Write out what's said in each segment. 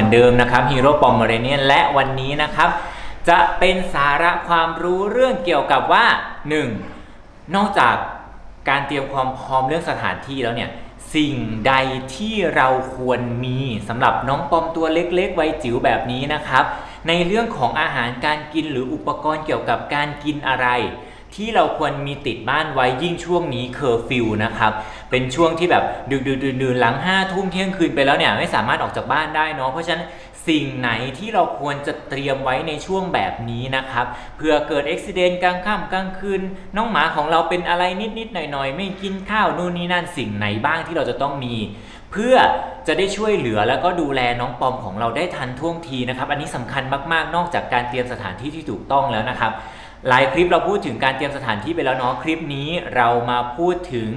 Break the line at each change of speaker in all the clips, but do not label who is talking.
มือนเดิมนะครับฮีโร่ปอมเมเรเนียนและวันนี้นะครับ จะเป็นสาระความรู้เรื่องเกี่ยวกับว่า 1. นอกจากการเตรียมความพร้อมเรื่องสถานที่แล้วเนี่ยสิ่งใดที่เราควรมีสำหรับน้องปอมตัวเล็กๆวัยจิ๋วแบบนี้นะครับ ในเรื่องของอาหารการกินหรืออุปกรณ์เกี่ยวกับการกินอะไร ที่เราควรมีติดบ้านไว้ยิ่งช่วงนี้เคอร์ฟิวนะครับ เป็นช่วงที่แบบดึกๆดื่นหลัง5้าทุ่มเที่ยงคืนไปแล้วเนี่ยไม่สามารถออกจากบ้านได้เนาะเพราะฉะนั้นสิ่งไหนที่เราควรจะเตรียมไว้ในช่วงแบบนี้นะครับเผื่อเกิดอุบิเหตุกลางค่ำกลางคืน น้องหมาของเราเป็นอะไรนิดๆหน่อยๆ ไม่กินข้าวนู่นนี่นั่นสิ่งไหนบ้างที่เราจะต้องมี เพื่อจะได้ช่วยเหลือแล้วก็ดูแลน้องปอมของเราได้ทันท่วงทีนะครับ อันนี้สำคัญมากๆ นอกจากการเตรียมสถานที่ที่ถูกต้องแล้วนะครับ หลายคลิปเราพูดถึงการเตรียมสถานที่ไปแล้วเนาะคลิปนี้เรามาพูดถึง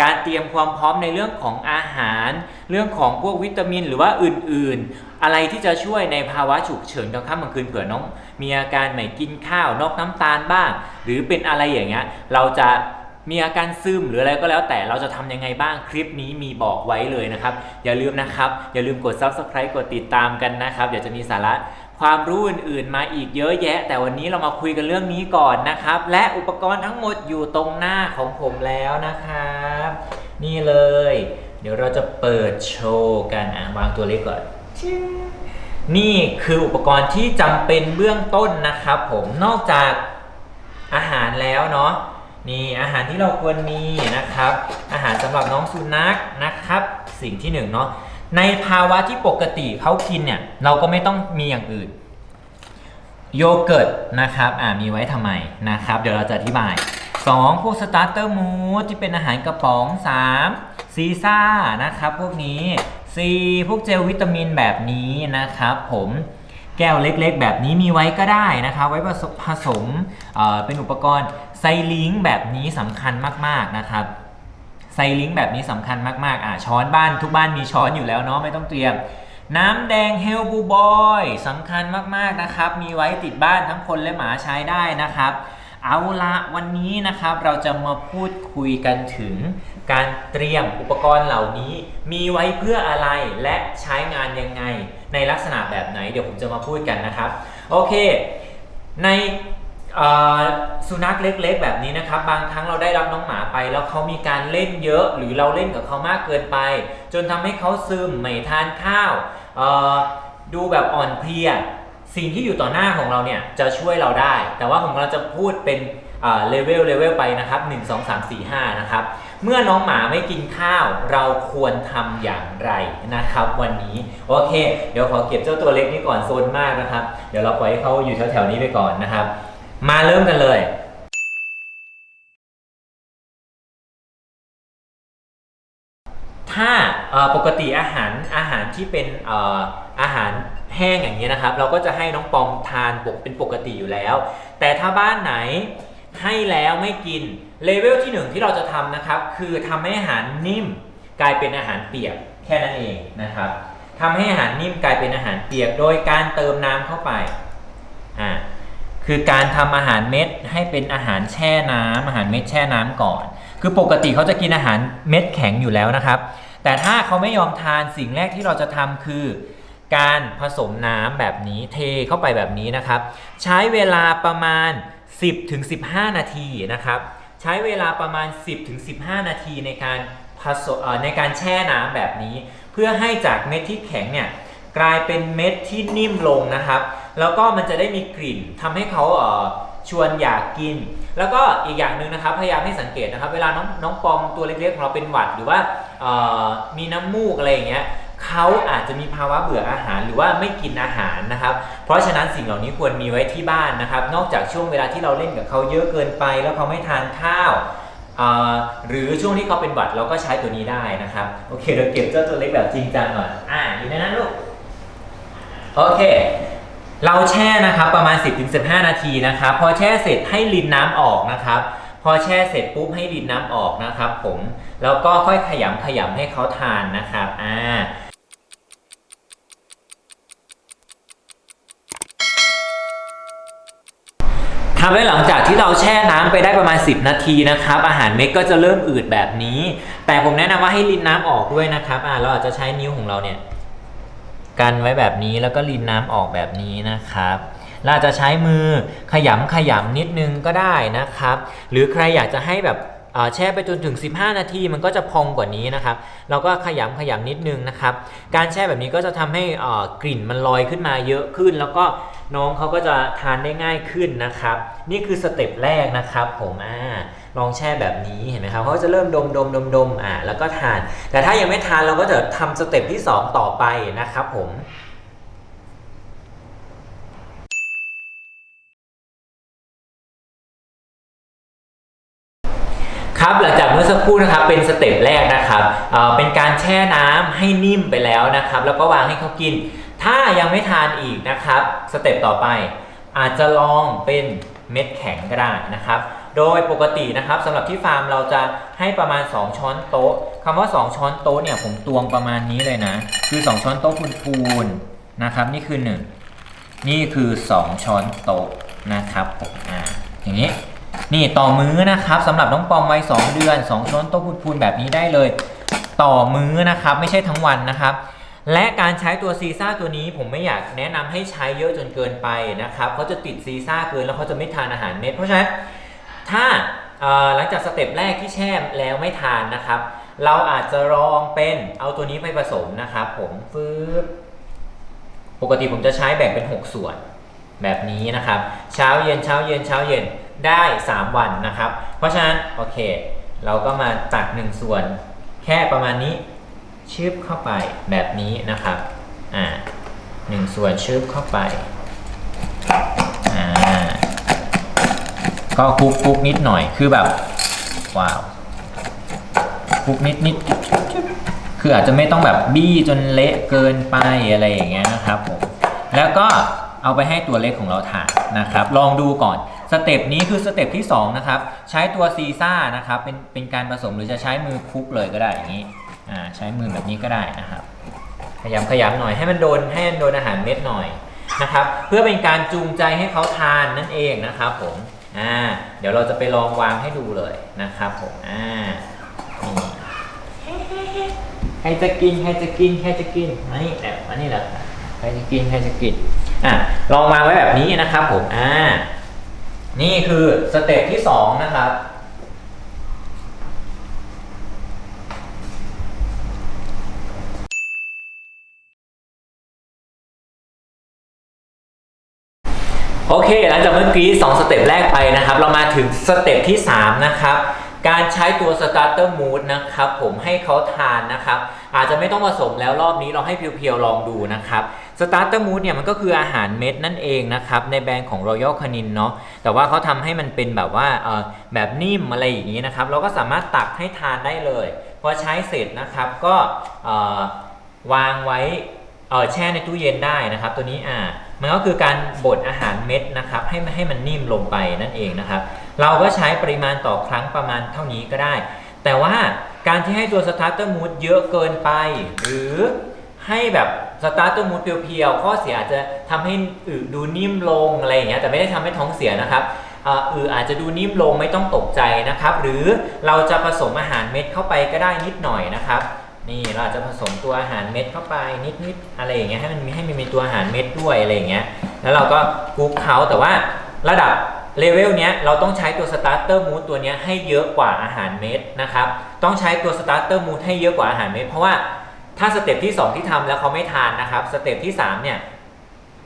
การเตรียมความพร้อมในเรื่องของอาหาร เรื่องของพวกวิตามินหรือว่าอื่นๆ อะไรที่จะช่วยในภาวะฉุกเฉินกลางค่ำกลางคืนเผื่อน้อง มีอาการไม่กินข้าวนอกน้ำตาลบ้าง หรือเป็นอะไรอย่างเงี้ยเราจะมีอาการซึมหรืออะไรก็แล้วแต่เราจะทำยังไงบ้างคลิปนี้มีบอกไว้เลยนะครับ อย่าลืมนะครับ อย่าลืมกด subscribe กดติดตามกันนะครับเดี๋ยวจะมีสาระ ความรู้อื่นๆมาอีกเยอะแยะ แต่วันนี้เรามาคุยกันเรื่องนี้ก่อนนะครับ และอุปกรณ์ทั้งหมดอยู่ตรงหน้าของผมแล้วนะครับ นี่เลย เดี๋ยวเราจะเปิดโชว์กันอะวางตัวเล็กก่อนนี่คืออุปกรณ์ที่จำเป็นเบื้องต้นนะครับ ผมนอกจากอาหารแล้วเนาะนี่อาหารที่เราควรมีนะครับ อาหารสำหรับน้องสุนัขนะครับ สิ่งที่หนึ่งเนาะ ในภาวะที่ปกติเขากินเนี่ยเราก็ไม่ต้องมีอย่างอื่น โยเกิร์ตนะครับอ่ามีไว้ทำไมนะครับ เดี๋ยวเราจะอธิบาย 2 พวกสตาร์เตอร์มูสที่เป็นอาหารกระป๋อง 3 ซีซ่านะครับพวกนี้ 4 พวกเจลวิตามินแบบนี้นะครับผมแก้วเล็กๆ แบบนี้มีไว้ก็ได้นะครับไว้ผสมเเป็นอุปกรณ์ไซลิงแบบนี้สำคัญมากๆนะครับ ไซลิงแบบนี้สำคัญมากๆอะช้อนบ้านทุกบ้านมีช้อนอยู่แล้วเนาะไม่ต้องเตรียม น้ำแดงเฮลบูบอยสำคัญมากๆนะครับ มีไว้ติดบ้านทั้งคนและหมาใช้ได้นะครับ เอาละวันนี้นะครับเราจะมาพูดคุยกันถึง การเตรียมอุปกรณ์เหล่านี้ มีไว้เพื่ออะไรและใช้งานยังไง ในลักษณะแบบไหนเดี๋ยวผมจะมาพูดกันนะครับ โอเค ใน เอ่อสุนัขเล็กๆ แบบนี้นะครับ บางครั้งเราได้รับน้องหมาไป แล้วเขามีการเล่นเยอะ หรือเราเล่นกับเขามากเกินไป จนทำให้เขาซึมไม่ทานข้าวเอ่อดูแบบอ่อนเพลีย สิ่งที่อยู่ต่อหน้าของเราเนี่ยจะช่วยเราได้ แต่ว่าผมกำลังจะพูดเป็นเลเวลเลเวลไปนะครับ 1 2 3 4 5 นะครับ เมื่อน้องหมาไม่กินข้าว เราควรทำอย่างไรนะครับ วันนี้ โอเค เดี๋ยวขอเก็บเจ้าตัวเล็กนี้ก่อนโซนมากนะครับ เดี๋ยวเราปล่อยให้เขาอยู่แถวๆนี้ไปก่อนนะครับ มาเริ่มกันเลย ถ้าเอ่อปกติอาหารอาหารที่เป็นเอ่ออาหารแห้งอย่างนี้ยนะครับ เราก็จะให้น้องปอมทานปกเป็นปกติอยู่แล้ว แต่ถ้าบ้านไหนให้แล้วไม่กินเลเวลที่หนึ่งที่เราจะทำนะครับ คือทำให้อาหารนิ่มกลายเป็นอาหารเปียกแค่นั้นเองนะครับทำให้อาหารนิ่มกลายเป็นอาหารเปียก โดยการเติมน้ำเข้าไปอ่า คือการทำอาหารเม็ดให้เป็นอาหารแช่น้ำอาหารเม็ดแช่น้ำก่อน คือปกติเขาจะกินอาหารเม็ดแข็งอยู่แล้วนะครับ แต่ถ้าเขาไม่ยอมทานสิ่งแรกที่เราจะทำคือ การผสมน้ำแบบนี้เทเข้าไปแบบนี้นะครับ ใช้เวลาประมาณ 10ถึง15นาทีนะครับ ใช้เวลาประมาณ 10ถึง15นาทีในการผสมเอ่อในการแช่น้ำแบบนี้ เพื่อให้จากเม็ดที่แข็งเนี่ย กลายเป็นเม็ดที่นิ่มลงนะครับ แล้วก็มันจะได้มีกลิ่นทำให้เขาเอ่อชวนอยากกิน แล้วก็อีกอย่างหนึ่งนะครับ พยายามให้สังเกตนะครับ เวลาน้องน้องปอมตัวเล็กๆของเราเป็นหวัดหรือว่าเอ่อมีน้ำมูกอะไรอย่างเงี้ยเขาอาจจะมีภาวะเบื่ออาหารหรือว่าไม่กินอาหารนะครับ เพราะฉะนั้นสิ่งเหล่านี้ควรมีไว้ที่บ้านนะครับ นอกจากช่วงเวลาที่เราเล่นกับเขาเยอะเกินไป แล้วเขาไม่ทานข้าวหรือช่วงที่เขาเป็นหวัดเราก็ใช้ตัวนี้ได้นะครับ โอเคเราเก็บเจ้าตัวเล็กแบบจริงจังหน่อยอ่าอยู่ในนั้นลูก โอเค เราแช่นะครับประมาณ 10-15 นาทีนะครับพอแช่เสร็จให้ลินน้ำออกนะครับพอแช่เสร็จปุ๊บให้ลินน้ำออกนะครับ ผมแล้วก็ค่อยขยำขยำให้เขาทานนะครับอ่าทำไว้หลังจากที่เราแช่น้ำไปได้ประมาณ 10 นาทีนะครับ อาหารเม็ดก็จะเริ่มอืดแบบนี้ แต่ผมแนะนำว่าให้รินน้ำออกด้วยนะครับอ่าเราอาจจะใช้นิ้วของเราเนี่ย กันไว้แบบนี้แล้วก็รินน้ำออกแบบนี้นะครับเราจะใช้มือขยำขยำนิดนึงก็ได้นะครับ หรือใครอยากจะให้แบบแช่ไปจนถึง 15 นาทีมันก็จะพองกว่านี้นะครับ เราก็ขยำขยำนิดนึงนะครับ การแช่แบบนี้ก็จะทำให้กลิ่นมันลอยขึ้นมาเยอะขึ้น แล้วก็น้องเขาก็จะทานได้ง่ายขึ้นนะครับ นี่คือสเต็ปแรกนะครับผมอ่า ลองแช่แบบนี้เห็นไหมครับเขาจะเริ่มดมดมดมดมอ่าแล้วก็ทาน แต่ถ้ายังไม่ทานเราก็จะทำสเต็ปที่ 2 ต่อไปนะครับผมครับหลังจากเมื่อสักครู่นะครับเป็นสเต็ปแรกนะครับเเป็นการแช่น้ำให้นิ่มไปแล้วนะครับ แล้วก็วางให้เขากิน ถ้ายังไม่ทานอีกนะครับสเต็ปต่อไป อาจจะลองเป็นเม็ดแข็งก็ได้นะครับ โดยปกตินะครับสำหรับที่ฟาร์มเราจะให้ประมาณ 2 ช้อนโต๊ะคำว่า 2 ช้อนโต๊ะเนี่ยผมตวงประมาณนี้เลยนะ คือ 2 ช้อนโต๊ะพูนๆนะครับ นี่คือ 1 นี่คือ 2 ช้อนโต๊ะนะครับผมอ่าอย่างนี้นี่ต่อมื้อนะครับสำหรับน้องปอมวัย2เดือน 2 ช้อนโต๊ะพูนๆแบบนี้ได้เลย ต่อมื้อนะครับไม่ใช่ทั้งวันนะครับและการใช้ตัวซีซ่าตัวนี้ผมไม่อยากแนะนำให้ใช้เยอะจนเกินไปนะครับเขาจะติดซีซ่าเกินแล้วเขาจะไม่ทานอาหารเม็ดเพราะฉะนั้น ถ้าหลังจากสเต็ปแรกที่แช่แล้วไม่ทานนะครับ เราอาจจะลองเป็นเอาตัวนี้ไปผสมนะครับ ผมฟืบปกติผมจะใช้แบ่งเป็น 6 ส่วนแบบนี้นะครับ เช้าเย็นเช้าเย็นเช้าเย็นได้ 3 วันนะครับ เพราะฉะนั้นโอเค เราก็มาตัด1ส่วน แค่ประมาณนี้ชืบเข้าไปแบบนี้นะครับอ่าหนึ่งส่วนชืบเข้าไป ก็คลุกคลุกนิดหน่อยคือแบบว้าวคลุกนิดนิดคืออาจจะไม่ต้องแบบบี้จนเละเกินไปอะไรอย่างเงี้ยนะครับผมแล้วก็เอาไปให้ตัวเล็กของเราทานนะครับ ลองดูก่อนสเต็ปนี้คือสเต็ปที่สองนะครับใช้ตัวซีซ่านะครับเป็นเป็นการผสมหรือจะใช้มือคลุกเลยก็ได้อย่างนี้อ่าใช้มือแบบนี้ก็ได้นะครับขยำขยำหน่อยให้มันโดนให้มันโดนอาหารเม็ดหน่อยนะครับ เพื่อเป็นการจูงใจให้เขาทานนั่นเองนะครับผม อ่าเดี๋ยวเราจะไปลองวางให้ดูเลยนะครับผมอ่านี่ให้จะกินให้จะกินให้จะกินอันี่แอบอันนี้แหละใครจะกินให้จะกินอะลองวางไว้แบบนี้นะครับผมอ่านี่คือสเต็ปที่สองนะครับ โอเค หลังจากเมื่อกี้ 2 สเต็ปแรกไปนะครับ เรามาถึงสเต็ปที่ 3 นะครับ การใช้ตัว starter mood นะครับ ผมให้เขาทานนะครับ อาจจะไม่ต้องผสมแล้วรอบนี้เราให้เพียวๆลองดูนะครับ starter mood เนี่ยมันก็คืออาหารเม็ดนั่นเองนะครับ ในแบรนด์ของ Royal Canin เนาะแต่ว่าเขาทำให้มันเป็นแบบว่าแบบนิ่มอะไรอย่างนี้นะครับ เราก็สามารถตักให้ทานได้เลย พอใช้เสร็จนะครับก็วางไว้แช่ในตู้เย็นได้นะครับ ตัวนี้อ่า มันก็คือการบดอาหารเม็ดนะครับให้ให้มันนิ่มลงไปนั่นเองนะครับ เราก็ใช้ปริมาณต่อครั้งประมาณเท่านี้ก็ได้ แต่ว่าการที่ให้ตัวสตาร์เตอร์มูดเยอะเกินไป หรือให้แบบสตาร์เตอร์มูดเพียวๆข้อเสียอาจจะทำให้อืดดูนิ่มลงอะไรอย่างเงี้ยแต่ไม่ได้ทำให้ท้องเสียนะครับอืออาจจะดูนิ่มลงไม่ต้องตกใจนะครับ หรือเราจะผสมอาหารเม็ดเข้าไปก็ได้นิดหน่อยนะครับ นี่เราอาจจะผสมตัวอาหารเม็ดเข้าไปนิดๆอะไรอย่างเงี้ยให้มันมีให้มันมีตัวอาหารเม็ดด้วยอะไรอย่างเงี้ยแล้วเราก็คลุกเขาแต่ว่าระดับเลเวลเนี้ยเราต้องใช้ตัวสตาร์เตอร์มูดตัวเนี้ยให้เยอะกว่าอาหารเม็ดนะครับต้องใช้ตัวสตาร์เตอร์มูดให้เยอะกว่าอาหารเม็ดเพราะว่าถ้าสเต็ปที่ 2 ที่ทำแล้วเขาไม่ทานนะครับสเต็ปที่3เนี่ย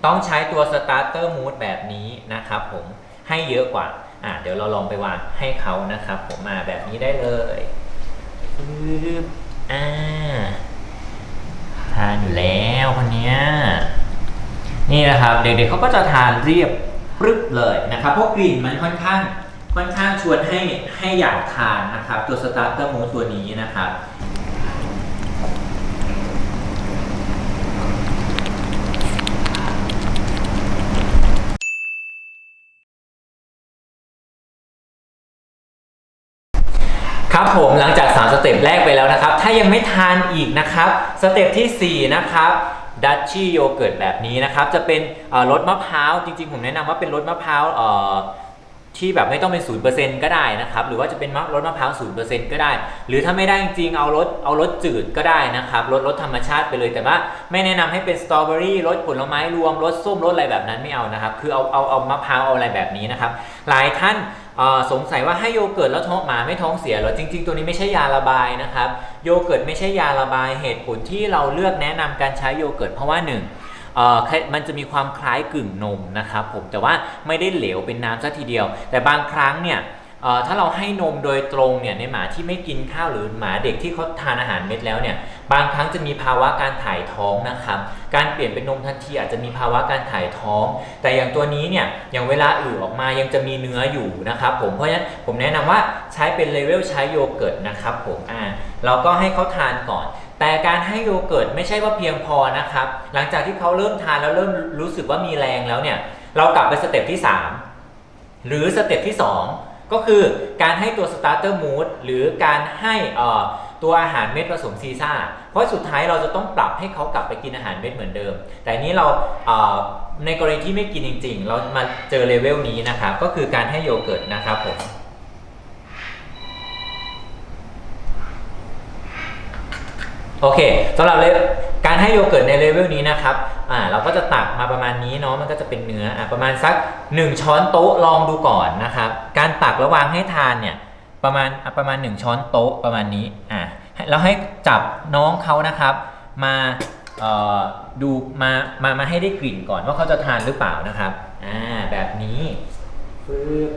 ต้องใช้ตัวสตาร์เตอร์มูดแบบนี้นะครับผมให้เยอะกว่าอะเดี๋ยวเราลองไปวางให้เขานะครับผมมาแบบนี้ได้เลยปึ๊บ อ่าทานอยู่แล้วคนเนี้ยนี่นะครับ เด็กๆเขาก็จะทานเรียบปรึบเลยนะครับเพราะกลิ่นมันค่อนข้างค่อนข้างชวนให้ให้อยากทานนะครับ ตัวสตาร์เตอร์มูสตัวนี้นะครับครับผมหลัง ยังไม่ทานอีกนะครับ สเต็ปทีสี่ 4 นะครับดัชชี่โยเกิร์ตแบบนี้นะครับ จะเป็นเอ่อรสมะพร้าว จริงๆ ผมแนะนำว่าเป็นรสมะพร้าวเอ่อที่แบบไม่ต้องเป็นศูนย์เปอร์เซ็นต์ก็ได้นะครับ หรือว่าจะเป็นมะรสมะพร้าวศูนย์เปอร์เซ็นต์ก็ได้ หรือถ้าไม่ได้จริงๆเอารสเอารสจืดก็ได้นะครับรสรสธรรมชาติไปเลยแต่ว่าไม่แนะนำให้เป็นสตรอเบอรี่รสผลไม้รวมรสส้มรสอะไรแบบนั้นไม่เอานะครับ คือเอาเอาเอามะพร้าวเอาอะไรแบบนี้นะครับ หลายท่าน สงสัยว่าให้โยเกิร์ตแล้วท้องหมาไม่ท้องเสียเหรอจริง ๆ ตัวนี้ไม่ใช่ยาระบายนะครับโยเกิร์ตไม่ใช่ยาระบายเหตุผลที่เราเลือกแนะนำการใช้โยเกิร์ตเพราะว่าหนึ่งมันจะมีความคล้ายกึ่งนมนะครับผมแต่ว่าไม่ได้เหลวเป็นน้ำซะทีเดียว แต่บางครั้งเนี่ย ถ้าเราให้นมโดยตรงเนี่ยในหมาที่ไม่กินข้าวหรือหมาเด็กที่เขาทานอาหารเม็ดแล้วเนี่ยบางครั้งจะมีภาวะการถ่ายท้องนะครับการเปลี่ยนเป็นนมทันทีอาจจะมีภาวะการถ่ายท้อง แต่อย่างตัวนี้เนี่ยอย่างเวลาอือออกมายังจะมีเนื้ออยู่นะครับผมเพราะฉะนั้นผมแนะนำว่าใช้เป็นเลเวลใช้โยเกิร์ตนะครับผมอ่าเราก็ให้เขาทานก่อนแต่การให้โยเกิร์ตไม่ใช่ว่าเพียงพอนะครับ หลังจากที่เขาเริ่มทานแล้วเริ่มรู้สึกว่ามีแรงแล้วเนี่ย เรากลับไปสเต็ปที่ 3 หรือสเต็ปที่ 2 ก็คือการให้ตัวสตาร์เตอร์มูดหรือการให้ตัวอาหารเม็ดผสมซีซ่า เพราะสุดท้ายเราจะต้องปรับให้เขากลับไปกินอาหารเม็ดเหมือนเดิม แต่นี้เราในกรณีที่ไม่กินจริง ๆ เรามาเจอเลเวลนี้นะครับ ก็คือการให้โยเกิร์ตนะครับผมโอเคสำหรับเล การให้โยเกิร์ตในเลเวลนี้นะครับอ่าเราก็จะตักมาประมาณนี้เนาะมันก็จะเป็นเนื้ออะประมาณสัก 1 ช้อนโต๊ะลองดูก่อนนะครับ การตักแล้วางให้ทานเนี่ยประมาณอะประมาณ 1 ช้อนโต๊ะประมาณนี้อะแล้วให้จับน้องเขานะครับ มาเอ่อดูมามามาให้ได้กลิ่นก่อนว่าเขาจะทานหรือเปล่านะครับอ่าแบบนี้ปึ๊บ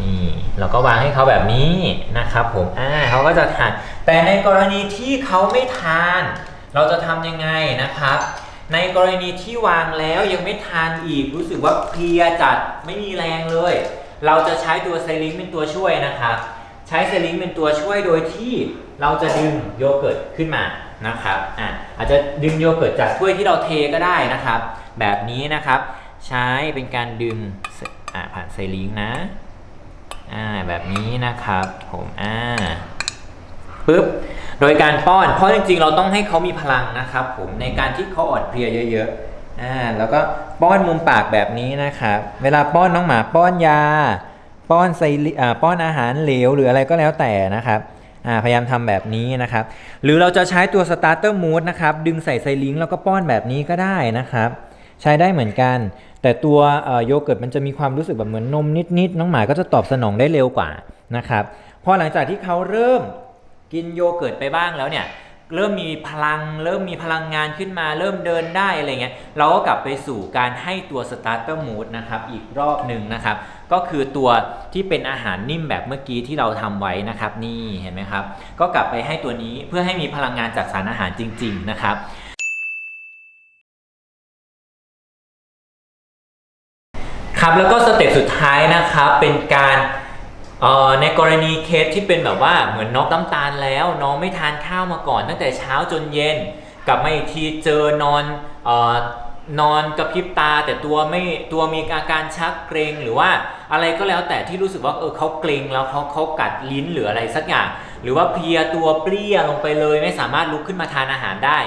นี่เราก็วางให้เขาแบบนี้นะครับผมอ่าเขาก็จะทาน แต่ในกรณีที่เขาไม่ทาน เราจะทำยังไงนะครับ ในกรณีที่วางแล้วยังไม่ทานอีกรู้สึกว่าเพลียจัดไม่มีแรงเลย เราจะใช้ตัวไซลิงเป็นตัวช่วยนะครับ ใช้ไซลิงเป็นตัวช่วยโดยที่เราจะดึงโยเกิร์ตขึ้นมานะครับอะอาจจะดึงโยเกิร์ตจากถ้วยที่เราเทก็ได้นะครับ แบบนี้นะครับใช้เป็นการดึงผ่านไซลิงนะอ่าแบบนี้นะครับผมอ่า ปึ๊บโดยการป้อน เพราะจริงๆ เราต้องให้เขามีพลังนะครับ ผมในการที่เขาอ่อนเพลียเยอะๆอ่าแล้วก็ป้อนมุมปากแบบนี้นะครับเวลาป้อนน้องหมาป้อนยา ป้อนไซลิอ่าป้อนอาหารเหลวหรืออะไรก็แล้วแต่นะครับอ่าพยายามทำแบบนี้นะครับ หรือเราจะใช้ตัวสตาร์เตอร์มูดนะครับ ดึงใส่ไซลิงแล้วก็ป้อนแบบนี้ก็ได้นะครับ ใช้ได้เหมือนกัน แต่ตัวโยเกิร์ตมันจะมีความรู้สึกแบบเหมือนนมนิดๆน้องหมาก็จะตอบสนองได้เร็วกว่านะครับพอหลังจากที่เขาเริ่ม กินโยเกิร์ตไปบ้างแล้วเนี่ยเริ่มมีพลัง เริ่มมีพลังงานขึ้นมา เริ่มเดินได้อะไรเงี้ยเราก็กลับไปสู่การให้ตัวสตาร์เตอร์มูดนะครับอีกรอบหนึ่งนะครับ ก็คือตัวที่เป็นอาหารนิ่มแบบเมื่อกี้ที่เราทำไว้นะครับ นี่เห็นไหมครับ ก็กลับไปให้ตัวนี้เพื่อให้มีพลังงานจากสารอาหารจริง ๆ นะครับครับแล้วก็สเต็ปสุดท้ายนะครับเป็นการ เอ่อในกรณีเคสที่เป็นแบบว่าเหมือนน็อกน้ำตาลแล้ว น้องไม่ทานข้าวมาก่อนตั้งแต่เช้าจนเย็น กลับมาอีกทีเจอนอนเอ่อนอนกระพริบตาแต่ตัวไม่ตัวมีอาการชักเกรงหรือว่าอะไรก็แล้วแต่ที่รู้สึกว่าเออเขาเกรงแล้วเขาเขากัดลิ้นหรืออะไรสักอย่าง หรือว่าเพลียตัวเปรี้ยลงไปเลย ไม่สามารถลุกขึ้นมาทานอาหารได้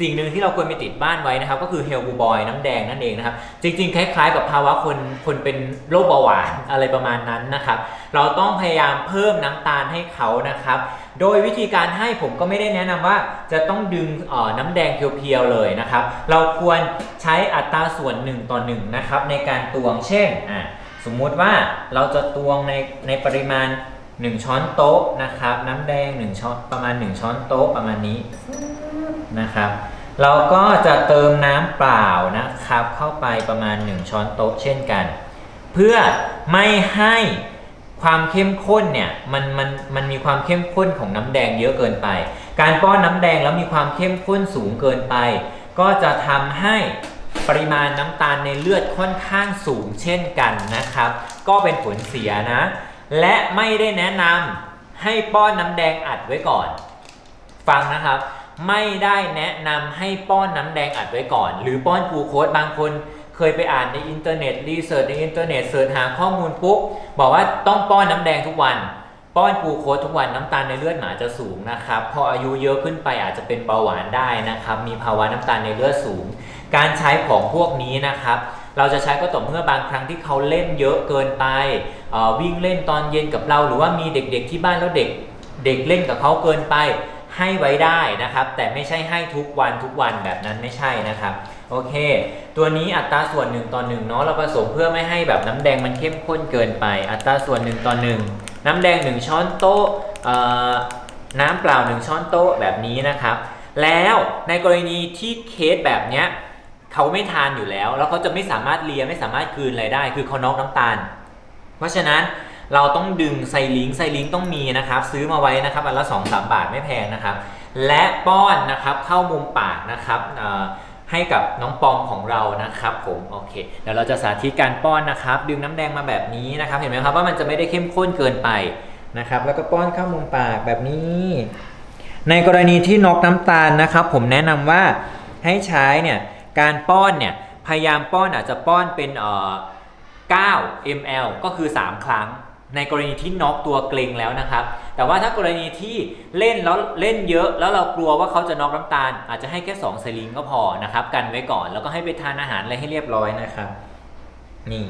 สิ่งหนึ่งที่เราควรไปติดบ้านไว้นะครับ ก็คือเฮลบูบอยน้ำแดงนั่นเองนะครับ จริงๆ คล้ายๆ กับภาวะคนคนเป็นโรคเบาหวานอะไรประมาณนั้นนะครับ เราต้องพยายามเพิ่มน้ำตาลให้เขานะครับ โดยวิธีการให้ผมก็ไม่ได้แนะนำว่าจะต้องดึงเอ่อน้ำแดงเพียวๆเลยนะครับ เราควรใช้อัตราส่วน 1 ต่อ1นะครับในการตวงเช่นอะสมมุติว่าเราจะตวงในในปริมาณ 1 ช้อนโต๊ะนะครับ น้ำแดง1ช้อนประมาณ 1 ช้อนโต๊ะประมาณนี้ นะครับ เราก็จะเติมน้ำเปล่านะครับ เข้าไปประมาณ 1 ช้อนโต๊ะเช่นกัน เพื่อไม่ให้ความเข้มข้นเนี่ยมันมันมันมีความเข้มข้นของน้ำแดงเยอะเกินไป การป้อนน้ำแดงแล้วมีความเข้มข้นสูงเกินไป ก็จะทำให้ปริมาณน้ำตาลในเลือดค่อนข้างสูงเช่นกันนะครับ ก็เป็นผลเสียนะ และไม่ได้แนะนำให้ป้อนน้ำแดงอัดไว้ก่อน ฟังนะครับ ไม่ได้แนะนำให้ป้อนน้ำแดงอัดไว้ก่อน หรือป้อนกูโคสบางคนเคยไปอ่านในอินเทอร์เน็ตรีเสิร์ชในอินเทอร์เน็ตเสิร์ชหาข้อมูลปุ๊บบอกว่าต้องป้อนน้ำแดงทุกวัน ป้อนกูโคสทุกวันน้ำตาลในเลือดหมาจะสูงนะครับพออายุเยอะขึ้นไปอาจจะเป็นเบาหวานได้นะครับมีภาวะน้ำตาลในเลือดสูง การใช้ของพวกนี้นะครับเราจะใช้ก็ต่อเมื่อบางครั้งที่เขาเล่นเยอะเกินไปวิ่งเล่นตอนเย็นกับเรา หรือว่ามีเด็กๆที่บ้านแล้วเด็กเด็กเล่นกับเขาเกินไป ให้ไว้ได้นะครับ แต่ไม่ใช่ให้ทุกวันทุกวันแบบนั้นไม่ใช่นะครับ โอเค ตัวนี้อัตราส่วนหนึ่งต่อหนึ่งเนาะเราผสมเพื่อไม่ให้แบบน้ำแดงมันเข้มข้นเกินไป อัตราส่วนหนึ่งต่อหนึ่งน้ำแดงหนึ่งช้อนโต๊ะน้ำเปล่าหนึ่งช้อนโต๊ะแบบนี้นะครับ แล้วในกรณีที่เคสแบบเนี้ยเขาไม่ทานอยู่แล้ว แล้วเขาจะไม่สามารถเลียไม่สามารถกลืนอะไรได้ คือเขานอกน้ำตาล เพราะฉะนั้น เราต้องดึงไซลิงไซลิงต้องมีนะครับ ซื้อมาไว้นะครับอันละ2อสบาทไม่แพงนะครับ และป้อนนะครับเข้ามุมปากนะครับให้กับน้องปอมของเรานะครับผมโอเคเดี๋ยวเราจะสาธิตการป้อนนะครับ ดึงน้ำแดงมาแบบนี้นะครับ เห็นไหมครับว่ามันจะไม่ได้เข้มข้นเกินไปนะครับ แล้วก็ป้อนเข้ามุมปากแบบนี้ ในกรณีที่นกน้ำตาลนะครับ ผมแนะนำว่าให้ใช้เนี่ยการป้อนเนี่ยพยายามป้อนอาจจะป้อนเป็นเอ่อ9 ml ก็คือ 3 ครั้ง ในกรณีที่น็อกตัวเกรงแล้วนะครับ แต่ว่าถ้ากรณีที่เล่นแล้วเล่นเยอะ แล้วเรากลัวว่าเขาจะน็อกน้ำตาล อาจจะให้แค่2สลิงก็พอนะครับกันไว้ก่อน แล้วก็ให้ไปทานอาหารอะไรให้เรียบร้อยนะครับนี่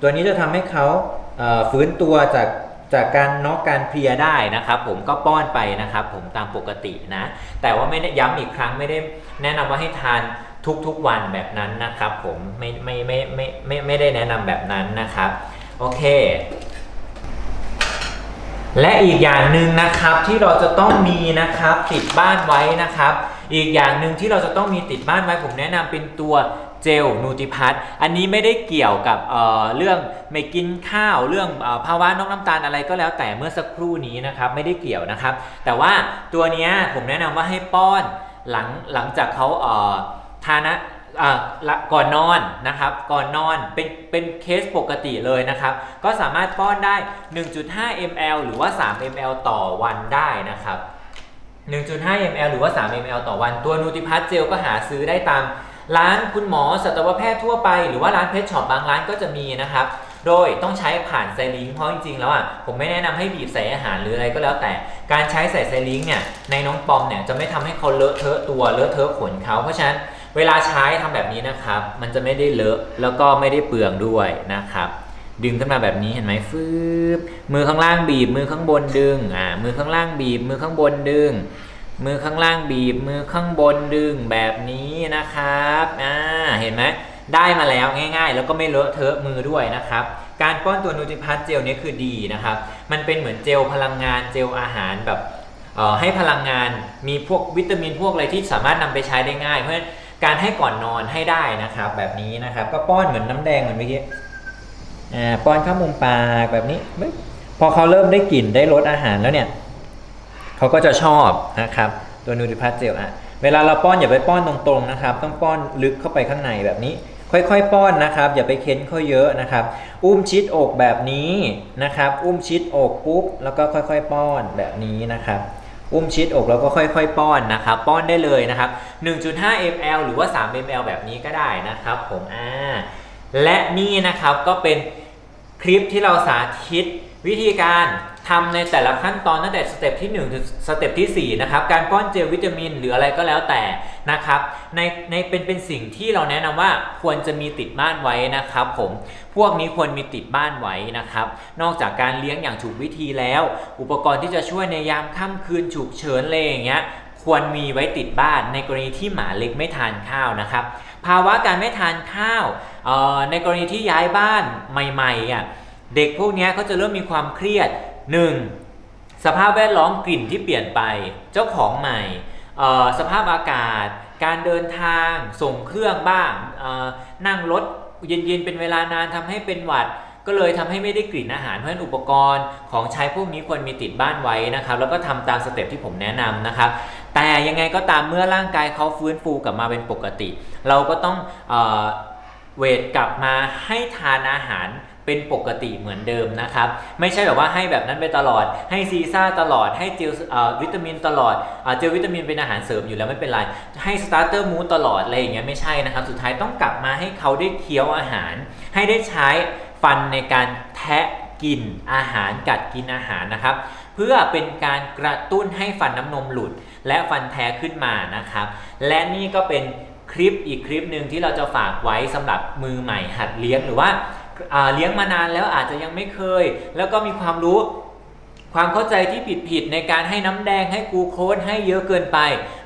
ตัวนี้จะทำให้เขาเฟื้นตัวจากจากการน็อกการเพลียได้นะครับผมก็ป้อนไปนะครับผมตามปกตินะ แต่ว่าไม่ได้ย้ำอีกครั้งไม่ได้แนะนำว่าให้ทานทุกๆวันแบบนั้นนะครับผมไม่ไม่ไม่ไม่ไม่ไม่ได้แนะนำแบบนั้นนะครับโอเค และอีกอย่างหนึ่งนะครับที่เราจะต้องมีนะครับติดบ้านไว้นะครับ อีกอย่างหนึ่งที่เราจะต้องมีติดบ้านไว้ผมแนะนำเป็นตัวเจลนูติพัทอันนี้ไม่ได้เกี่ยวกับเเรื่องไม่กินข้าวเรื่องอภาวะนอกน้ำตาลอะไรก็แล้วแต่เมื่อสักครู่นี้นะครับไม่ได้เกี่ยวนะครับ แต่ว่าตัวนี้ผมแนะนำว่าให้ป้อนหลังหลังจากเขาเทานะ ละก่อนนอนนะครับ ก่อนนอนเป็นเป็นเคสปกติเลยนะครับ ก็สามารถป้อนได้ 1.5 ml หรือว่า 3 ml ต่อวันได้นะครับ 1.5 ml หรือว่า 3 ml ต่อวัน ตัวนูติพัทเจลก็หาซื้อได้ตามร้านคุณหมอสัตวแพทย์ทั่วไป หรือว่าร้านเพชช็อปบางร้านก็จะมีนะครับ โดยต้องใช้ผ่านไซลิงเพราะจริงๆแล้วอะผมไม่แนะนำให้บีบใส่อาหารหรืออะไรก็แล้วแต่ การใช้ใส่ไซลิงเนี่ยในน้องปอมเนี่ยจะไม่ทำให้เขาเลอะเทอะตัวเลอะเทอะขนเขาเพราะฉะนั้น เวลาใช้ทำแบบนี้นะครับ มันจะไม่ได้เลอะแล้วก็ไม่ได้เปลืองด้วยนะครับ ดึงขึ้นมาแบบนี้เห็นไหมฟืบมือข้างล่างบีบ มือข้างบนดึงอ่ามือข้างล่างบีบ มือข้างบนดึง มือข้างล่างบีบ มือข้างบนดึงแบบนี้นะครับอ่าเห็นไหมได้มาแล้วง่าย ๆ แล้วก็ไม่เลอะเทอะมือด้วยนะครับ การป้อนตัวนูติพัทเจลนี้คือดีนะครับ มันเป็นเหมือนเจลพลังงานเจลอาหารแบบเอ่อให้พลังงานมีพวกวิตามินพวกอะไรที่สามารถนำไปใช้ได้ง่าย เพราะฉะนั้น การให้ก่อนนอนให้ได้นะครับ แบบนี้นะครับ ก็ป้อนเหมือนน้ำแดงเหมือนเมื่อกี้อ่าป้อนเข้ามุมปากแบบนี้พอเขาเริ่มได้กลิ่นได้รสอาหารแล้วเนี่ยเขาก็จะชอบนะครับ ตัวนูริพัทเจลอะเวลาเราป้อนอย่าไปป้อนตรงๆนะครับ ต้องป้อนลึกเข้าไปข้างในแบบนี้ ค่อยๆ ป้อนนะครับ อย่าไปเค้นเขาเยอะนะครับ อุ้มชิดอกแบบนี้นะครับ อุ้มชิดอกปุ๊บแล้วก็ค่อย ๆ ป้อนแบบนี้นะครับ อุ้มชิดอกแล้วก็ค่อยๆ ป้อนนะครับป้อนได้เลยนะครับ 1.5 ml หรือว่า 3 ml แบบนี้ก็ได้นะครับผมอ่าและนี่นะครับก็เป็นคลิปที่เราสาธิตวิธีการ ทำในแต่ละขั้นตอนตั้งแต่สเต็ปที่1ถึงสเต็ปทีสี่4นะครับการป้อนเจลวิตามินหรืออะไรก็แล้วแต่นะครับในในเป็นเป็นสิ่งที่เราแนะนำว่าควรจะมีติดบ้านไว้นะครับผมพวกนี้ควรมีติดบ้านไว้นะครับนอกจากการเลี้ยงอย่างถูกวิธีแล้ว อุปกรณ์ที่จะช่วยในยามค่ำคืนฉุกเฉินอะไรอย่างเงี้ยควรมีไว้ติดบ้านในกรณีที่หมาเล็กไม่ทานข้าวนะครับ ภาวะการไม่ทานข้าวเอ่อในกรณีที่ย้ายบ้านใหม่ๆอะเด็กพวกนี้เขาจะเริ่มมีความเครียด 1. สภาพแวดล้อมกลิ่นที่เปลี่ยนไป เจ้าของใหม่ สภาพอากาศ การเดินทางส่งเครื่องบ้างนั่งรถเย็นๆเป็นเวลานานทำให้เป็นหวัด ก็เลยทำให้ไม่ได้กลิ่นอาหารเพราะฉะนั้นอุปกรณ์ของใช้พวกนี้ควรมีติดบ้านไว้นะครับแล้วก็ทำตามสเต็ปที่ผมแนะนำนะครับแต่ยังไงก็ตามเมื่อร่างกายเขาฟื้นฟูกลับมาเป็นปกติ เราก็ต้องอ เวทกลับมาให้ทานอาหารเป็นปกติเหมือนเดิมนะครับ ไม่ใช่แบบว่าให้แบบนั้นไปตลอด ให้ซีซ่าตลอดให้เจลวิตามินตลอดเจลวิตามินเป็นอาหารเสริมอยู่แล้วไม่เป็นไร ให้สตาร์เตอร์มูสตลอดอะไรอย่างเงี้ยไม่ใช่นะครับ สุดท้ายต้องกลับมาให้เขาได้เคี้ยวอาหาร ให้ได้ใช้ฟันในการแทะกินอาหารกัดกินอาหารนะครับ เพื่อเป็นการกระตุ้นให้ฟันน้ำนมหลุด และฟันแท้ขึ้นมานะครับ และนี่ก็เป็น ลิปอีกคลิปหนึ่งที่เราจะฝากไว้สำหรับมือใหม่หัดเลี้ยงหรือว่าาเลี้ยงมานานแล้วอาจจะยังไม่เคย แล้วก็มีความรู้ความเข้าใจที่ผิดผิดๆในการให้น้ำแดงให้กูโคสให้เยอะเกินไป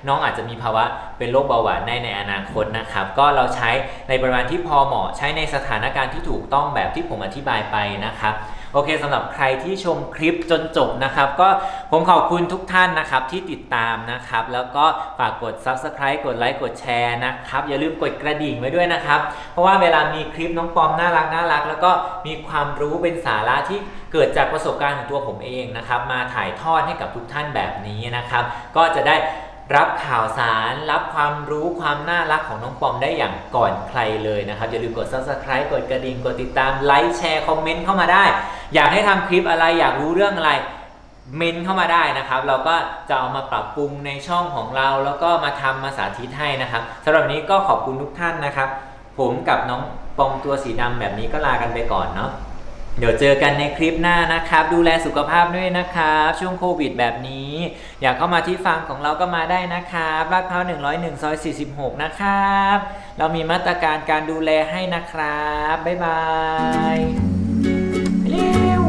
น้องอาจจะมีภาวะเป็นโรคเบาหวานได้ในอนาคตนะครับ ก็เราใช้ในปริมาณที่พอเหมาะใช้ในสถานการณ์ที่ถูกต้องแบบที่ผมอธิบายไปนะครับ โอเคสำหรับใครที่ชมคลิปจนจบนะครับ ก็ผมขอบคุณทุกท่านนะครับที่ติดตามนะครับ แล้วก็ฝากกด Subscribe กดไลค์กดแชร์นะครับ อย่าลืมกดกระดิ่งไว้ด้วยนะครับ เพราะว่าเวลามีคลิปน้องปอมน่ารักน่ารัก แล้วก็มีความรู้เป็นสาระที่เกิดจากประสบการณ์ของตัวผมเองนะครับ มาถ่ายทอดให้กับทุกท่านแบบนี้นะครับ ก็จะได้ รับข่าวสารรับความรู้ความน่ารักของน้องปอมได้อย่างก่อนใครเลยนะครับ อย่าลืมกด subscribe กดกระดิ่ง กดติดตามไลค์แชร์คอมเมนต์เข้ามาได้ อยากให้ทำคลิปอะไรอยากรู้เรื่องอะไรเมนเข้ามาได้นะครับ เราก็จะเอามาปรับปรุงในช่องของเรา แล้วก็มาทำมาสาธิตให้นะครับสำหรับนนี้ก็ขอบคุณทุกท่านนะครับ ผมกับน้องปอมตัวสีดำแบบนี้ก็ลากันไปก่อนเนาะ เดี๋ยวเจอกันในคลิปหน้านะครับ ดูแลสุขภาพด้วยนะครับ ช่วงโควิดแบบนี้ อยากเข้ามาที่ฟาร์มของเราก็มาได้นะครับลาดพร้าว101ซอย46 นะครับ เรามีมาตรการการดูแลให้นะครับ บ๊ายบายเร็ว